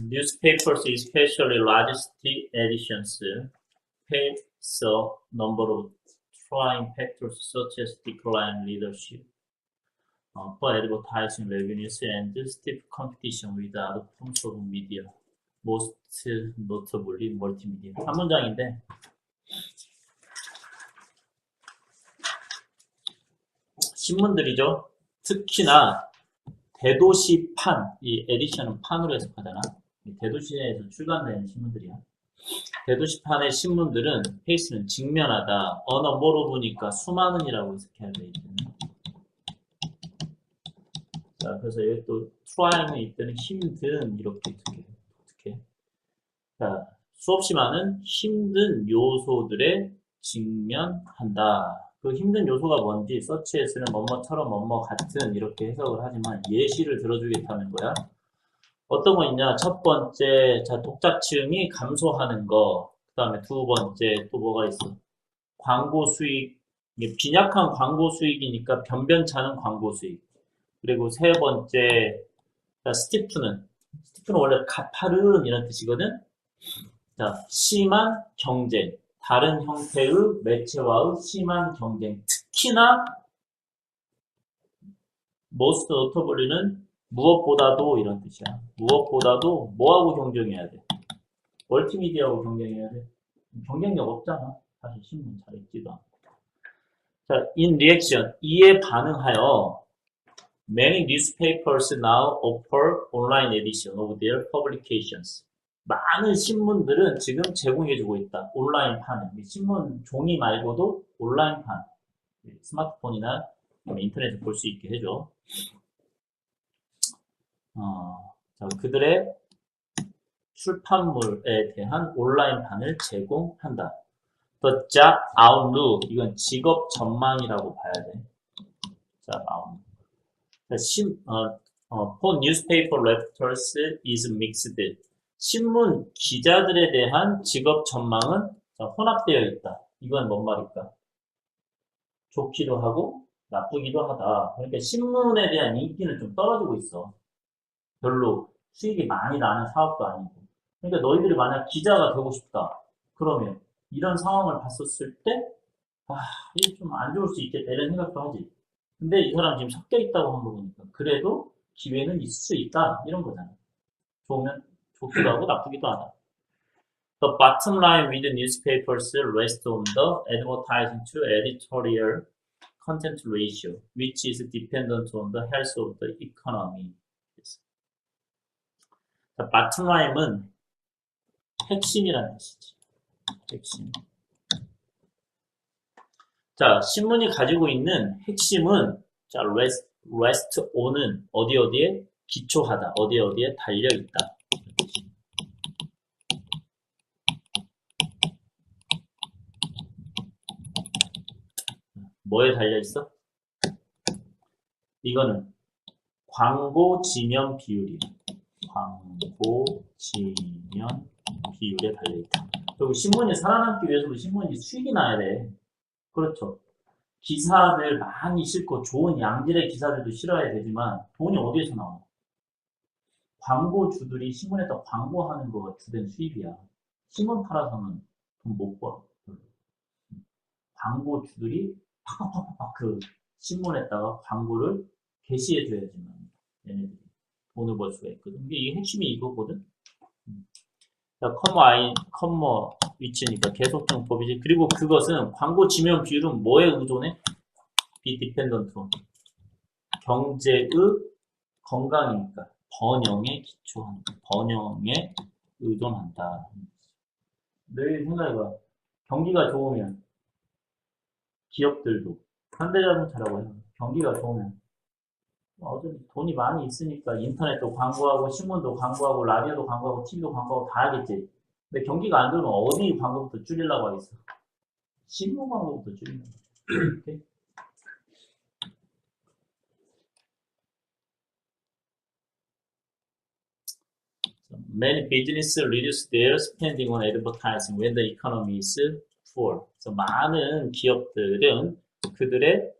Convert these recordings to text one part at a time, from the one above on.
Newspapers, especially large editions, face a number of trying factors such as decline leadership, uh, for advertising revenues and stiff competition with other forms of media, most notably multimedia. 한 문장인데 신문들이죠. 특히나 대도시판, 이 에디션은 판으로 해석하잖아. 이 대도시에서 출간되는 신문들이야. 대도시판의 신문들은 페이스는 직면하다. 언어 뭐로 보니까 수많은이라고 해석해야 돼. 이제는. 자, 그래서 여기 또 try는 이때는 힘든 이렇게 어떻게 어떻게. 자, 수없이 많은 힘든 요소들에 직면한다. 그 힘든 요소가 뭔지 서치에서는 뭐뭐처럼 뭐뭐 같은 이렇게 해석을 하지만 예시를 들어주겠다는 거야. 어떤 거 있냐? 첫 번째, 자, 독자층이 감소하는 거. 그 다음에 두 번째, 또 뭐가 있어? 광고 수익. 빈약한 광고 수익이니까 변변찮은 광고 수익. 그리고 세 번째, 자, 스티프는. 스티프는 원래 가파른 이런 뜻이거든? 자, 심한 경쟁. 다른 형태의 매체와의 심한 경쟁. 특히나, most notably는 무엇보다도 이런 뜻이야. 무엇보다도 뭐하고 경쟁해야 돼? 멀티미디어하고 경쟁해야 돼. 경쟁력 없잖아. 사실 신문 잘 읽지도 않고. 자, in reaction, 이에 반응하여 many newspapers now offer online edition of their publications. 많은 신문들은 지금 제공해주고 있다. 온라인판은. 이 신문 종이 말고도 온라인판. 스마트폰이나 인터넷에 볼 수 있게 해줘. 어, 자, 그들의 출판물에 대한 온라인판을 제공한다. The Job Outlook 이건 직업 전망이라고 봐야 돼. Job Outlook. 자, 신, 어, 어, for newspaper reporters is mixed. 신문 기자들에 대한 직업 전망은 자, 혼합되어 있다. 이건 뭔 말일까? 좋기도 하고 나쁘기도 하다. 그러니까 신문에 대한 인기는 좀 떨어지고 있어. 별로 수익이 많이 나는 사업도 아니고. 그러니까 너희들이 만약 기자가 되고 싶다. 그러면 이런 상황을 봤었을 때, 아, 이게 좀 안 좋을 수 있겠다. 이런 생각도 하지. 근데 이 사람 지금 섞여 있다고 한 거 보니까. 그래도 기회는 있을 수 있다. 이런 거잖아. 좋으면 좋기도 하고 나쁘기도 하다. The bottom line with newspapers rests on the advertising to editorial content ratio, which is dependent on the health of the economy. Line은 핵심이라는 뜻이지. 핵심. 자, 신문이 가지고 있는 핵심은 자, rest, rest on은 어디 어디에 기초하다, 어디 어디에 달려 있다. 뭐에 달려 있어? 이거는 광고 지면 비율이야. 광고 지면 비율에 달려 있다. 그리고 신문이 살아남기 위해서도 신문이 수익이 나야 돼. 그렇죠. 기사들 많이 싣고 좋은 양질의 기사들도 실어야 되지만 돈이 어디에서 나와? 광고주들이 신문에다 광고하는 거가 주된 수입이야. 신문 팔아서는 돈 못 벌어. 광고주들이 팍팍팍팍 그 신문에다가 광고를 게시해줘야지만 얘네들이 돈을 벌 수가 있거든. 이게 이 핵심이 이거거든. 음. 자, 커머 아이, 커머 위치니까 계속형 법이지. 그리고 그것은 광고 지면 비율은 뭐에 의존해? 비디펜던트 경제의 건강이니까 번영에 기초한 번영에 의존한다. 늘 생각해봐. 경기가 좋으면 기업들도 현대자동차라고 해요. 경기가 좋으면 어차피 돈이 많이 있으니까 인터넷도 광고하고 신문도 광고하고 라디오도 광고하고 TV도 광고하고 다 하겠지. 근데 경기가 안 좋으면 어디 광고부터 줄이려고 하겠어? 신문 광고부터 줄이는 거야. Many businesses reduce their spending on advertising when the economy is poor. 그래서 많은 기업들은 그들의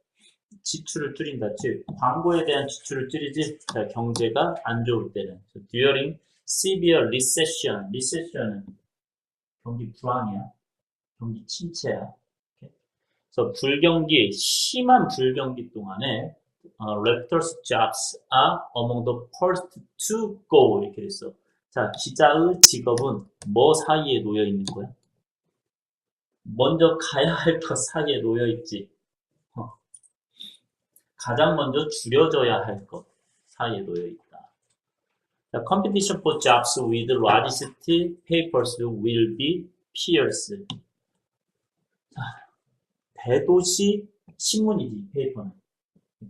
지출을 줄인다. 즉, 광고에 대한 지출을 줄이지 자, 경제가 안 좋을 때는. So during severe recession. recession은 경기 불황이야. 경기 침체야. 그래서 불경기, 심한 불경기 동안에 어, Raptors jobs are among the first to go 이렇게 됐어. 자, 기자의 직업은 뭐 사이에 놓여 있는 거야? 먼저 가야 할 것 사이에 놓여 있지. 어. 가장 먼저 줄여져야 할 것 사이에 놓여 있다. Competition for jobs with largest papers will be. 자, 대도시 신문이지, 페이퍼는.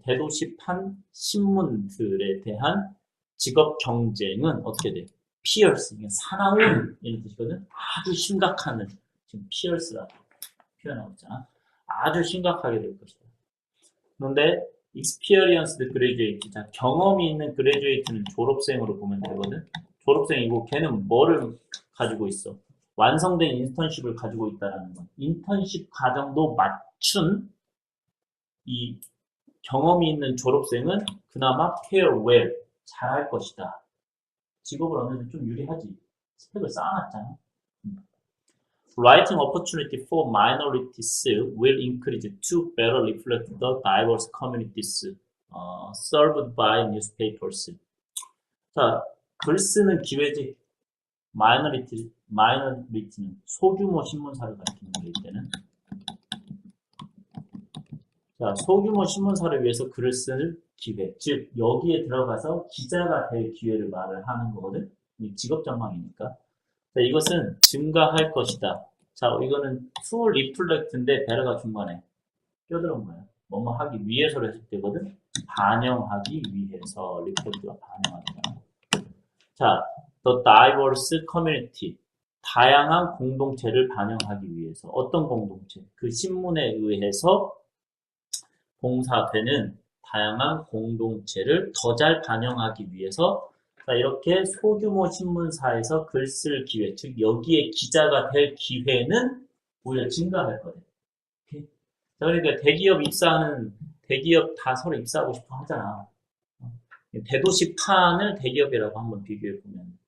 대도시판 신문들에 대한 직업 경쟁은 어떻게 돼? 피어스, 이게 사나운 이런 뜻이거든. 아주 심각한 지금 피어스라고 표현하고 있잖아. 아주 심각하게 될 것이다. 그런데 experienced graduate, 자, 경험이 있는 graduate는 졸업생으로 보면 되거든. 졸업생이고 걔는 뭐를 가지고 있어? 완성된 인턴십을 가지고 있다라는 건 인턴십 과정도 맞춘 이 경험이 있는 졸업생은 그나마 fare well 잘할 것이다. 직업을 어느 정도 좀 유리하지. 스펙을 쌓아놨잖아. 음. Writing opportunity for minorities will increase to better reflect the diverse communities uh, served by newspapers. 자, 글 쓰는 기회지. 마이너리티, 마이너리티는 소규모 신문사를 가리키는 거일 때는 자, 소규모 신문사를 위해서 글을 쓸 기회, 즉 여기에 들어가서 기자가 될 기회를 말을 하는 거거든. 이 직업 전망이니까. 자, 이것은 증가할 것이다. 자, 이거는 to reflect인데 베러가 중간에 껴들어온 거야. 뭐뭐 하기 위해서로 했을 때거든. 반영하기 위해서 reflect가 반영하잖아. 자, the diverse community. 다양한 공동체를 반영하기 위해서 어떤 공동체? 그 신문에 의해서 봉사되는 다양한 공동체를 더 잘 반영하기 위해서 자, 이렇게 소규모 신문사에서 글 쓸 기회, 즉 여기에 기자가 될 기회는 오히려 증가할. 오케이? 자, 그러니까 대기업 입사하는 대기업 다 서로 입사하고 싶어 하잖아. 어, 대도시 판을 대기업이라고 한번 비교해 보면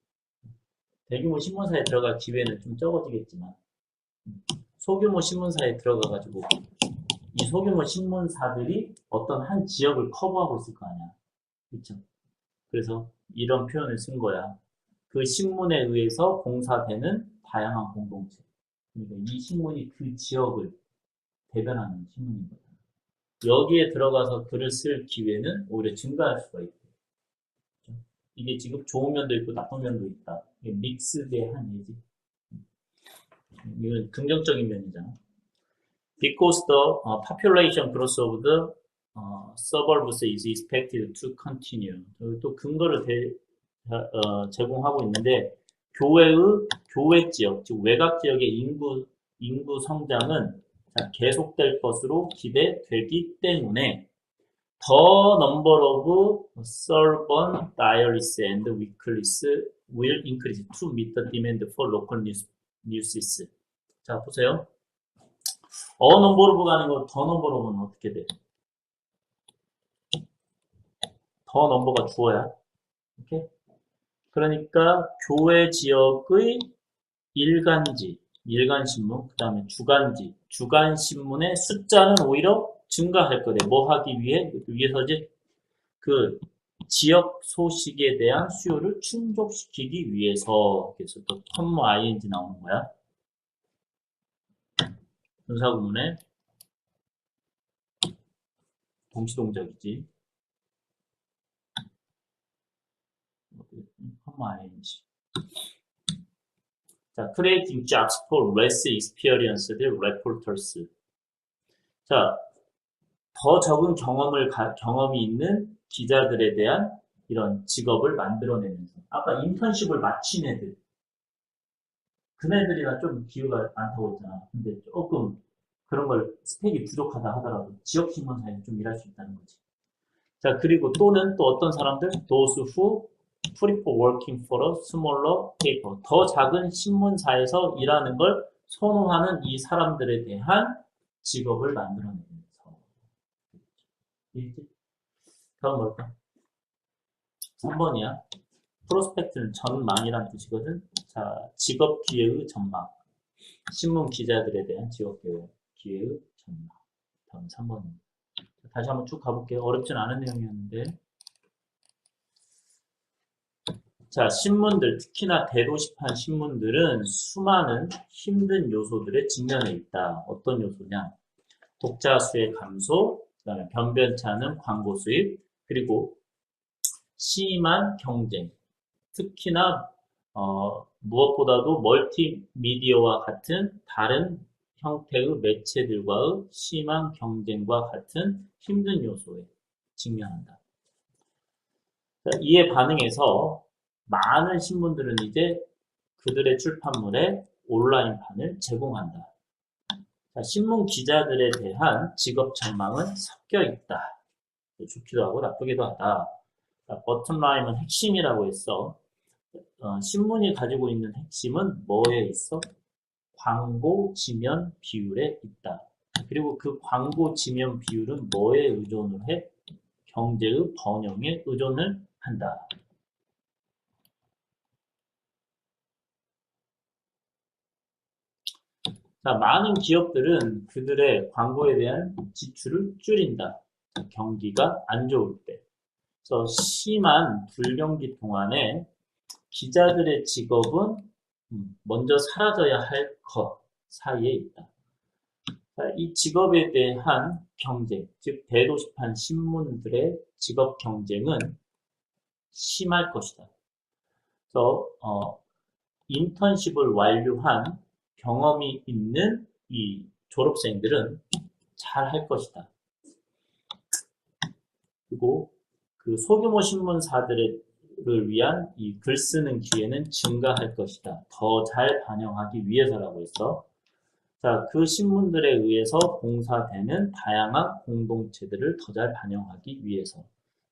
대규모 신문사에 들어갈 기회는 좀 적어지겠지만 소규모 신문사에 들어가 가지고 이 소규모 신문사들이 어떤 한 지역을 커버하고 있을 거 아니야. 그렇죠? 그래서 이런 표현을 쓴 거야. 그 신문에 의해서 봉사되는 다양한 공동체. 그러니까 이 신문이 그 지역을 대변하는 신문인 거야. 여기에 들어가서 글을 쓸 기회는 오히려 증가할 수가 있고. 이게 지금 좋은 면도 있고 나쁜 면도 있다. 이게 믹스드한 예지. 이건 긍정적인 면이잖아. because the population growth of the uh, suburbs is expected to continue. 또 근거를 대, 어, 제공하고 있는데 교외의 교외 지역, 즉 외곽 지역의 인구 인구 성장은 자, 계속될 것으로 기대되기 때문에 the number of suburban diaries and weeklies will increase to meet the demand for local news, newses. 자 보세요. 어 넘버로브 가는 거더 넘버로브는 어떻게 돼? 더 넘버가 주어야. 오케이? 그러니까 교외 지역의 일간지, 일간신문, 그 다음에 주간지, 주간신문의 숫자는 오히려 증가할 거래. 뭐 하기 위해? 위해서지 그 지역 소식에 대한 수요를 충족시키기 위해서 그래서 또 컴무 ing 나오는 거야. 분사구문의 동시동작이지. 컴마 ing. 자, creating jobs for less experienced reporters. 자, 더 적은 경험을 가, 경험이 있는 기자들에 대한 이런 직업을 만들어내면서 아까 인턴십을 마친 애들 그네들이나 좀 기회가 많다고 했잖아. 근데 조금 그런 걸 스펙이 부족하다 하더라도 지역 신문사에 좀 일할 수 있다는 거지. 자, 그리고 또는 또 어떤 사람들 those who working for a smaller paper 더 작은 신문사에서 일하는 걸 선호하는 이 사람들에 대한 직업을 만들어내면서? 다음 뭘까? 3번이야. 프로스펙트는 전망이란 뜻이거든. 자, 직업 기회의 전망. 신문 기자들에 대한 직업 기회, 기회의 전망. 다음 3번입니다. 다시 한번 쭉 가볼게요. 어렵진 않은 내용이었는데. 자, 신문들, 특히나 대도시판 신문들은 수많은 힘든 요소들에 직면해 있다. 어떤 요소냐? 독자 수의 감소, 그다음에 변변치 않은 광고 수입, 그리고 심한 경쟁. 특히나 어, 무엇보다도 멀티미디어와 같은 다른 형태의 매체들과의 심한 경쟁과 같은 힘든 요소에 직면한다. 자, 이에 반응해서 많은 신문들은 이제 그들의 출판물에 온라인판을 제공한다. 자, 신문 기자들에 대한 직업 전망은 섞여 있다. 좋기도 하고 나쁘기도 하다. 자, 버튼라인은 핵심이라고 했어. 어, 신문이 가지고 있는 핵심은 뭐에 있어? 광고 지면 비율에 있다. 그리고 그 광고 지면 비율은 뭐에 의존을 해? 경제의 번영에 의존을 한다. 자, 많은 기업들은 그들의 광고에 대한 지출을 줄인다. 경기가 안 좋을 때. 그래서 심한 불경기 동안에 기자들의 직업은 음, 먼저 사라져야 할 것 사이에 있다. 자, 이 직업에 대한 경쟁, 즉 대도시판 신문들의 직업 경쟁은 심할 것이다. 그래서 어, 인턴십을 완료한 경험이 있는 이 졸업생들은 잘 할 것이다. 그리고 그 소규모 신문사들을 위한 이 글 쓰는 기회는 증가할 것이다. 더 잘 반영하기 위해서라고 했어. 자, 그 신문들에 의해서 봉사되는 다양한 공동체들을 더 잘 반영하기 위해서.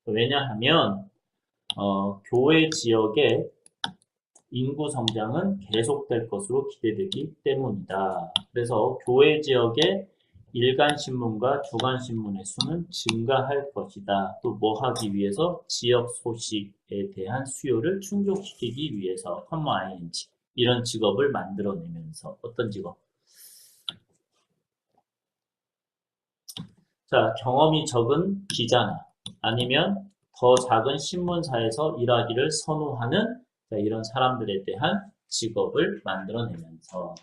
왜냐하면, 어, 교회 지역에 인구 성장은 계속될 것으로 기대되기 때문이다. 그래서 교회 지역의 일간 신문과 주간 신문의 수는 증가할 것이다. 또 뭐 하기 위해서 지역 소식에 대한 수요를 충족시키기 위해서 컴마 ing 이런 직업을 만들어내면서 어떤 직업? 자 경험이 적은 기자나 아니면 더 작은 신문사에서 일하기를 선호하는 이런 사람들에 대한 직업을 만들어내면서